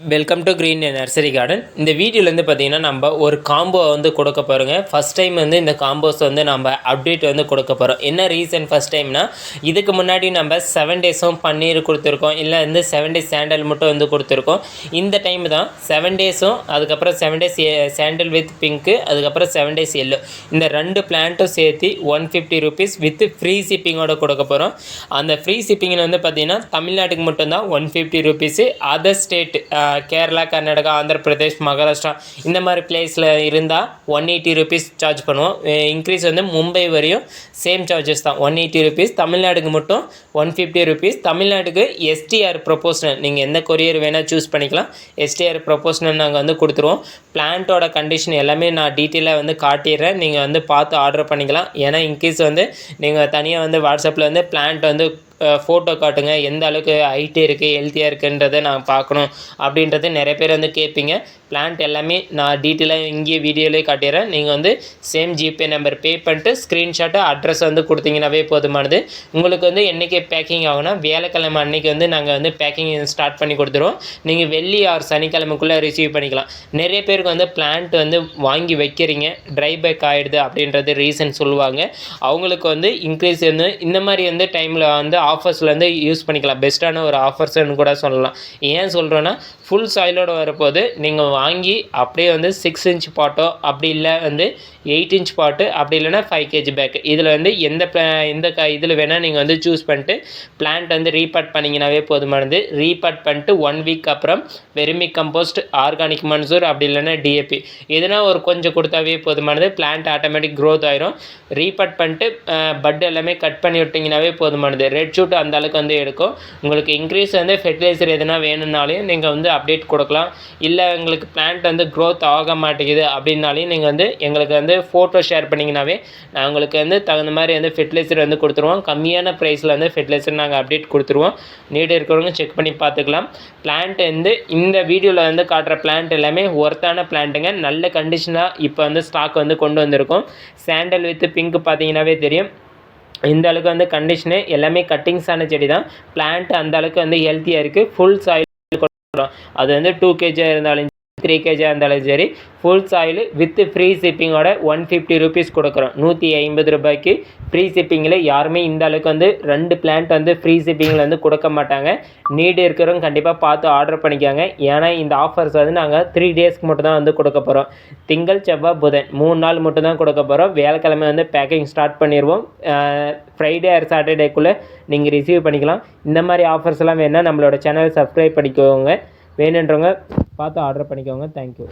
Welcome to green nursery garden இந்த வீடியோலேருந்து பார்த்தீங்கன்னா நம்ம ஒரு காம்போ வந்து கொடுக்க போகிறோங்க ஃபஸ்ட் டைம் வந்து இந்த காம்போஸ் வந்து நம்ம அப்டேட் வந்து கொடுக்க போகிறோம் என்ன ரீசன் ஃபஸ்ட் டைம்னா இதுக்கு முன்னாடி நம்ம செவன் டேஸும் பன்னீர் கொடுத்துருக்கோம். இல்லை வந்து செவன் டேஸ் சாண்டல் மட்டும் வந்து கொடுத்துருக்கோம். இந்த டைம் தான் செவன் டேஸும் அதுக்கப்புறம் seven days sandal with pink அதுக்கப்புறம் செவன் டேஸ் எல்லோ இந்த ரெண்டு பிளான்ட்டும் சேர்த்து one fifty rupees with free ஷிப்பிங்கோட கொடுக்க போகிறோம் அந்த ஃப்ரீ ஷிப்பிங்கில் வந்து பார்த்தீங்கன்னா தமிழ்நாட்டுக்கு மட்டும்தான் one fifty rupees other state Kerala Karnataka Andhra Pradesh Maharashtra இந்த மாதிரி பிளேஸில் இருந்தால் ஒன் எயிட்டி ருபீஸ் சார்ஜ் பண்ணுவோம். இன்க்ரீஸ் வந்து மும்பை வரையும் சேம் சார்ஜஸ் தான். ஒன் எயிட்டி ருபீஸ் தமிழ்நாடுக்கு மட்டும் ஒன் ஃபிஃப்டி ருபீஸ் தமிழ்நாட்டுக்கு எஸ்டிஆர் ப்ரொபோஷனல் நீங்கள் எந்த கொரியர் வேணால் சூஸ் பண்ணிக்கலாம். எஸ்டிஆர் ப்ரொபோஷனல் நாங்கள் வந்து கொடுத்துருவோம். பிளான்ட்டோட கண்டிஷன் எல்லாமே நான் டீட்டெயிலாக வந்து காட்டிடுறேன். நீங்கள் வந்து பார்த்து ஆர்டர் பண்ணிக்கலாம். ஏன்னா இன்கேஸ் வந்து நீங்கள் தனியாக வந்து வாட்ஸ்அப்பில் வந்து பிளான்ட் வந்து ஃபோட்டோ காட்டுங்க. எந்த அளவுக்கு ஹைட்டு இருக்குது ஹெல்த்தியாக இருக்குன்றதை நான் பார்க்கணும். அப்படின்றது நிறைய பேர் வந்து கேட்பீங்க. பிளான்ட் எல்லாமே நான் டீட்டெயிலாக இங்கேயே வீடியோலேயே காட்டிடுறேன். நீங்கள் வந்து சேம் ஜிபே நம்பர் பே பண்ணிட்டு ஸ்க்ரீன்ஷாட்டு அட்ரஸ் வந்து கொடுத்தீங்கன்னாவே போதுமானது. உங்களுக்கு வந்து என்றைக்கு பேக்கிங் ஆகுனா வியாழக்கிழமை அன்றைக்கி வந்து நாங்கள் வந்து பேக்கிங் ஸ்டார்ட் பண்ணி கொடுத்துருவோம். நீங்கள் வெள்ளி ஆர் சனிக்கிழமைக்குள்ளே ரிசீவ் பண்ணிக்கலாம். நிறைய பேருக்கு வந்து பிளான்ட் வந்து வாங்கி வைக்கிறீங்க. ட்ரை பேக் ஆகிடுது அப்படின்றது ரீசன் சொல்லுவாங்க. அவங்களுக்கு வந்து இன்க்ரீஸ் வந்து இந்த மாதிரி வந்து டைமில் வந்து ஆஃபர்ஸில் வந்து யூஸ் பண்ணிக்கலாம். பெஸ்ட்டான ஒரு ஆஃபர்ஸ்னு கூட சொல்லலாம். ஏன் சொல்கிறேன்னா ஃபுல் சாயிலோடு வரப்போது நீங்கள் வாங்கி அப்படியே வந்து சிக்ஸ் இன்ச் பாட்டோ அப்படி இல்லை வந்து எயிட் இன்ச் பாட்டு அப்படி இல்லைனா ஃபைவ் கேஜி பேக் இதில் வந்து எந்த எந்த க இதில் வேணால் நீங்கள் வந்து சூஸ் பண்ணிட்டு பிளான்ட் வந்து ரீபார்ட் பண்ணிங்கனாவே போதுமானது. ரீபட் பண்ணிட்டு ஒன் வீக் அப்புறம் வெறுமி கம்போஸ்ட் ஆர்கானிக் மன்சூர் அப்படி இல்லைன்னா டிஏபி எதுனா ஒரு கொஞ்சம் கொடுத்தாவே போதுமானது. பிளான்ட் ஆட்டோமேட்டிக் க்ரோத் ஆயிரும். ரீபட் பண்ணிட்டு பட் எல்லாமே கட் பண்ணி விட்டிங்கனாவே போதுமானது. ரெட் ஷூட் அந்த அளவுக்கு வந்து எடுக்கும். உங்களுக்கு இன்க்ரீஸ் வந்து ஃபெர்டிலைசர் எதுனா வேணும்னாலையும் நீங்கள் வந்து அப்டேட் கொடுக்கலாம். இல்லை உங்களுக்கு பிளான்ட் வந்து க்ரோத் ஆக மாட்டேங்குது அப்படின்னாலையும் நீங்கள் வந்து எங்களுக்கு வந்து ஃபோட்டோ ஷேர் பண்ணிங்கனாவே நான் உங்களுக்கு வந்து தகுந்த மாதிரி வந்து ஃபெர்டிலைசர் வந்து கொடுத்துருவோம். கம்மியான ப்ரைஸில் வந்து ஃபெர்டிலைசர் நாங்கள் அப்டேட் கொடுத்துருவோம். நீடு இருக்கிறவங்க செக் பண்ணி பார்த்துக்கலாம். பிளான்ட் வந்து இந்த வீடியோவில் வந்து காட்டுற பிளான்ட் எல்லாமே ஒர்த்தான பிளான்ட்டுங்க நல்ல கண்டிஷனாக இப்போ வந்து ஸ்டாக் வந்து கொண்டு வந்திருக்கோம். சாண்டல் வித் பிங்க் பார்த்தீங்கன்னாவே தெரியும். இந்த அளவுக்கு வந்து கண்டிஷனு எல்லாமே கட்டிங்ஸான செடி தான். பிளான்ட் அந்த அளவுக்கு வந்து ஹெல்த்தியாக இருக்குது ஃபுல் சாயில் அது வந்து டூ கேஜியாக இருந்தாலும் த்ரீ கேஜியாக இருந்தாலும் சரி ஃபுல் சாயில் வித் ஃப்ரீ ஷிப்பிங்கோட ஒன் ஃபிஃப்டி ருபீஸ் கொடுக்குறோம். நூற்றி ஐம்பது ரூபாய்க்கு ஃப்ரீ ஷிப்பிங்கில் யாருமே இந்த அளவுக்கு வந்து ரெண்டு பிளான்ட் வந்து ஃப்ரீ ஷிப்பிங்கில் வந்து கொடுக்க மாட்டாங்க. நீடு இருக்கிறவங்க கண்டிப்பாக பார்த்து ஆர்டர் பண்ணிக்காங்க. ஏன்னா இந்த ஆஃபர்ஸ் வந்து நாங்கள் த்ரீ டேஸ்க்கு மட்டும் தான் வந்து கொடுக்க போகிறோம் திங்கள் செவ்வாய் புதன் மூணு நாள் மட்டும் தான் கொடுக்க போகிறோம் வேலைக்கிழமை வந்து பேக்கிங் ஸ்டார்ட் பண்ணிடுவோம். ஃப்ரைடே ஆர் சாட்டர்டேக்குள்ளே நீங்கள் ரிசீவ் பண்ணிக்கலாம். இந்த மாதிரி ஆஃபர்ஸ் எல்லாம் வேணால் நம்மளோட சேனலை சப்ஸ்கிரைப் பண்ணிக்கோங்க. வேணுன்றவங்க பார்த்து ஆர்டர் பண்ணிக்கோங்க. தேங்க்யூ